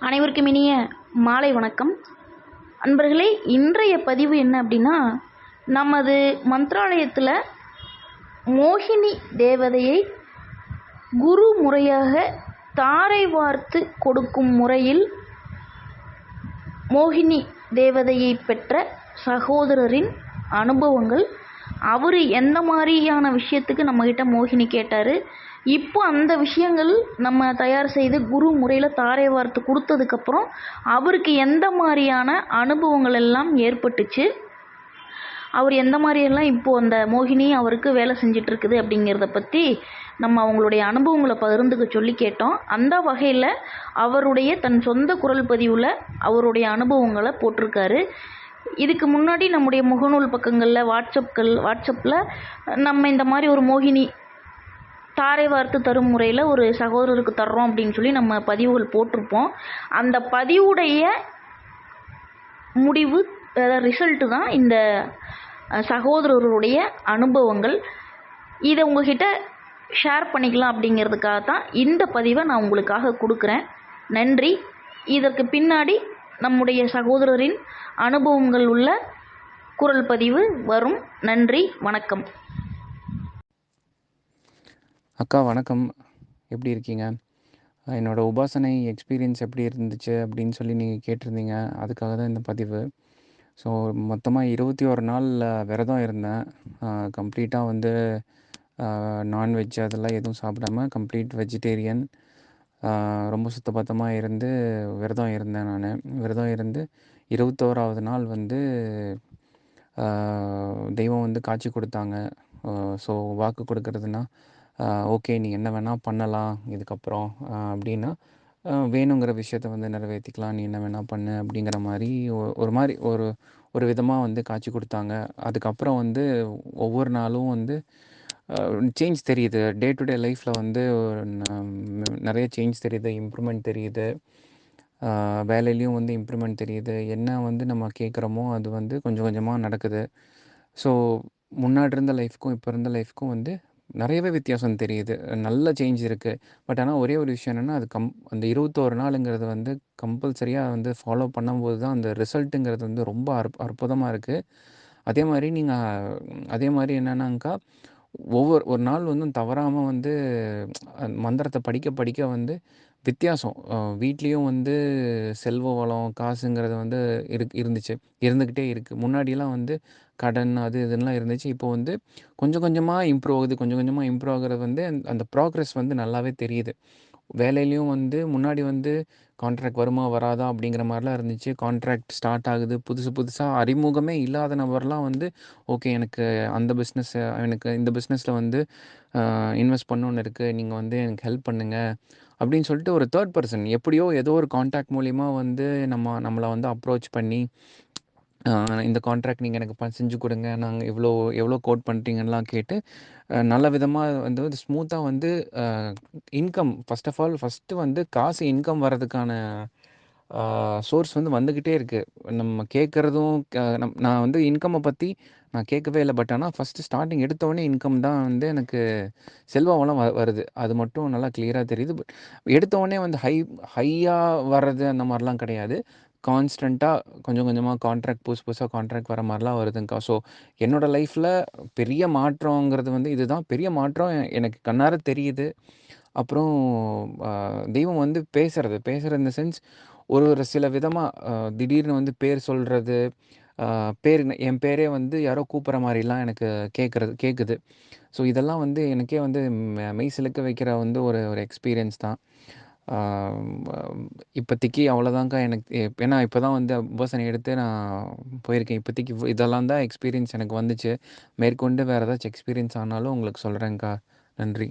அனைவருக்கும் இனிய மாலை வணக்கம். அன்பர்களே இன்றைய பதிவு என்ன அப்படின்னா நமது மந்திராலயத்தில் மோகினி தேவதையை குரு முறையாக தாரை வார்த்து கொடுக்கும் முறையில் மோகினி தேவதையை பெற்ற சகோதரரின் அனுபவங்கள் அவர் எந்த மாதிரியான விஷயத்துக்கு நம்மக்கிட்ட மோகினி கேட்டார். இப்போ அந்த விஷயங்கள் நம்ம தயார் செய்து குரு முறையில் தாரை வார்த்து கொடுத்ததுக்கப்புறம் அவருக்கு எந்த மாதிரியான அனுபவங்கள் எல்லாம் ஏற்பட்டுச்சு? அவர் எந்த மாதிரியெல்லாம் இப்போது அந்த மோகினி அவருக்கு வேலை செஞ்சிட்ருக்குது அப்படிங்கிறத பற்றி நம்ம அவங்களுடைய அனுபவங்களை பகிர்ந்துக்க சொல்லி கேட்டோம். அந்த வகையில் அவருடைய தன் சொந்த குரல் பதிவில் அவருடைய அனுபவங்களை போட்டிருக்காரு. இதுக்கு முன்னாடி நம்முடைய முகநூல் பக்கங்களில் வாட்ஸ்அப்கள் வாட்ஸ்அப்பில் நம்ம இந்த மாதிரி ஒரு மோகினி தாரை வார்த்து தரும் முறையில் ஒரு சகோதரருக்கு தர்றோம் அப்படின்னு சொல்லி நம்ம பதிவுகள் போட்டிருப்போம். அந்த பதிவுடைய முடிவு அதாவது ரிசல்ட்டு தான் இந்த சகோதரருடைய அனுபவங்கள். இதை உங்ககிட்ட ஷேர் பண்ணிக்கலாம் அப்படிங்கிறதுக்காக தான் இந்த பதிவை நான் உங்களுக்காக கொடுக்குறேன். நன்றி. இதற்கு பின்னாடி நம்முடைய சகோதரரின் அனுபவங்கள் உள்ள குரல் பதிவு வரும். நன்றி வணக்கம். அக்கா வணக்கம். எப்படி இருக்கீங்க? என்னோடய என்னோட உபாசனை எக்ஸ்பீரியன்ஸ் எப்படி இருந்துச்சு அப்படின்னு சொல்லி நீங்கள் கேட்டிருந்தீங்க. அதுக்காக தான் இந்த பதிவு. ஸோ மொத்தமாக இருபத்தி ஒரு நாள் விரதம் இருந்தேன். கம்ப்ளீட்டாக வந்து நான்வெஜ் அதெல்லாம் எதுவும் சாப்பிடாம கம்ப்ளீட் வெஜிடேரியன் ரொம்ப சுத்தபத்தமாக இருந்து விரதம் இருந்தேன் நான். விரதம் இருந்து இருபத்தோராவது நாள் வந்து தெய்வம் வந்து காட்சி கொடுத்தாங்க. ஸோ வாக்கு கொடுக்கறதுனா ஓகே நீ என்ன வேணால் பண்ணலாம் இதுக்கப்புறம் அப்படின்னா வேணுங்கிற விஷயத்த வந்து நிறைவேற்றிக்கலாம் நீ என்ன வேணால் பண்ணு அப்படிங்கிற மாதிரி ஒரு மாதிரி ஒரு ஒரு விதமாக வந்து காட்சி கொடுத்தாங்க. அதுக்கப்புறம் வந்து ஒவ்வொரு நாளும் வந்து சேஞ்ச் தெரியுது. டே டு டே லைஃப்பில் வந்து நிறைய சேஞ்ச் தெரியுது. இம்ப்ரூவ்மெண்ட் தெரியுது. வேலையிலையும் வந்து இம்ப்ரூவ்மெண்ட் தெரியுது. என்ன வந்து நம்ம கேட்குறோமோ அது வந்து கொஞ்சம் கொஞ்சமாக நடக்குது. ஸோ முன்னாடி இருந்த லைஃப்க்கும் இப்போ இருந்த லைஃப்க்கும் வந்து நிறையவே வித்தியாசம் தெரியுது. நல்ல சேஞ்ச் இருக்குது பட் ஆனால் ஒரே ஒரு விஷயம் என்னென்னா அது கம் அந்த இருபத்தோரு நாளுங்கிறது வந்து கம்பல்சரியாக வந்து ஃபாலோ பண்ணும்போது தான் அந்த ரிசல்ட்டுங்கிறது வந்து ரொம்ப அற்பு அற்புதமாக இருக்குது அதே மாதிரி நீங்கள் அதே மாதிரி என்னென்னாக்கா ஒவ்வொரு ஒரு நாள் வந்து தவறாமல் வந்து மந்திரத்தை படிக்க படிக்க வந்து வித்தியாசம். வீட்லேயும் வந்து செல்வ வளம் காசுங்கிறது வந்து இரு இருந்துச்சு. இருந்துக்கிட்டே இருக்குது முன்னாடியெல்லாம் வந்து கடன் அது இதெல்லாம் இருந்துச்சு. இப்போ வந்து கொஞ்சம் கொஞ்சமாக இம்ப்ரூவ் ஆகுது. கொஞ்சம் கொஞ்சமாக இம்ப்ரூவ் ஆகுறது வந்து அந்த- ப்ராக்ரெஸ் வந்து நல்லாவே தெரியுது. வேலையிலையும் வந்து முன்னாடி வந்து கான்ட்ராக்ட் வருமா வராதா அப்படிங்கிற மாதிரிலாம் இருந்துச்சு. கான்ட்ராக்ட் ஸ்டார்ட் ஆகுது. புதுசு புதுசாக அறிமுகமே இல்லாத நபர்லாம் வந்து ஓகே எனக்கு அந்த பிஸ்னஸ் எனக்கு இந்த பிஸ்னஸில் வந்து இன்வெஸ்ட் பண்ணணுன்னு இருக்குது நீங்கள் வந்து எனக்கு ஹெல்ப் பண்ணுங்கள் அப்படின்னு சொல்லிட்டு ஒரு தேர்ட் பர்சன் எப்படியோ ஏதோ ஒரு காண்டாக்ட் மூலிமா வந்து நம்ம நம்மளை வந்து அப்ரோச் பண்ணி இந்த கான்ட்ராக்ட் நீங்கள் எனக்கு ப- செஞ்சு கொடுங்க. நாங்கள் இவ்வளோ எவ்வளோ கோட் பண்ணுறீங்கலாம் கேட்டு நல்ல விதமாக வந்து ஸ்மூத்தாக வந்து income first of all first வந்து காசு இன்கம் வர்றதுக்கான சோர்ஸ் வந்து வந்துக்கிட்டே இருக்குது நம்ம கேட்குறதும் நம் நான் வந்து இன்கம்மை பற்றி நான் கேட்கவே இல்லை. பட் ஆனால் ஃபஸ்ட்டு ஸ்டார்டிங் எடுத்தோடனே இன்கம் தான் வந்து எனக்கு செல்வாவெல்லாம் வ வருது. அது மட்டும் நல்லா கிளியராக தெரியுது. பட் எடுத்தோடனே வந்து ஹை ஹையாக வர்றது அந்த மாதிரிலாம் கிடையாது. கான்ஸ்டண்ட்டாக கொஞ்சம் கொஞ்சமாக கான்ட்ராக்ட் புதுசு புதுசாக கான்ட்ராக்ட் வர மாதிரிலாம் வருதுங்க்கா ஸோ என்னோடய லைஃப்பில் பெரிய மாற்றங்கிறது வந்து இதுதான். பெரிய மாற்றம் எனக்கு கண்ணார தெரியுது. அப்புறம் தெய்வம் வந்து பேசுறது. பேசுகிறது இந்த சென்ஸ் ஒரு ஒரு சில விதமாக திடீர்னு வந்து பேர் சொல்கிறது பேர் என் பேரே வந்து யாரோ கூப்பிட்ற மாதிரிலாம் எனக்கு கேட்குறது கேட்குது ஸோ இதெல்லாம் வந்து எனக்கே வந்து மெய் சிலுக்க வைக்கிற வந்து ஒரு ஒரு எக்ஸ்பீரியன்ஸ் தான். ஆம், ஆம், இப்போதைக்கு எனக்கு ஏன்னா இப்போ தான் வந்து உபாசனை எடுத்து நான் போயிருக்கேன். இப்போதைக்கு இதெல்லாம் தான் எக்ஸ்பீரியன்ஸ் எனக்கு வந்துச்சு. மேற்கொண்டு வேறு ஏதாச்சும் எக்ஸ்பீரியன்ஸ் ஆனாலும் உங்களுக்கு சொல்கிறேங்க்கா நன்றி.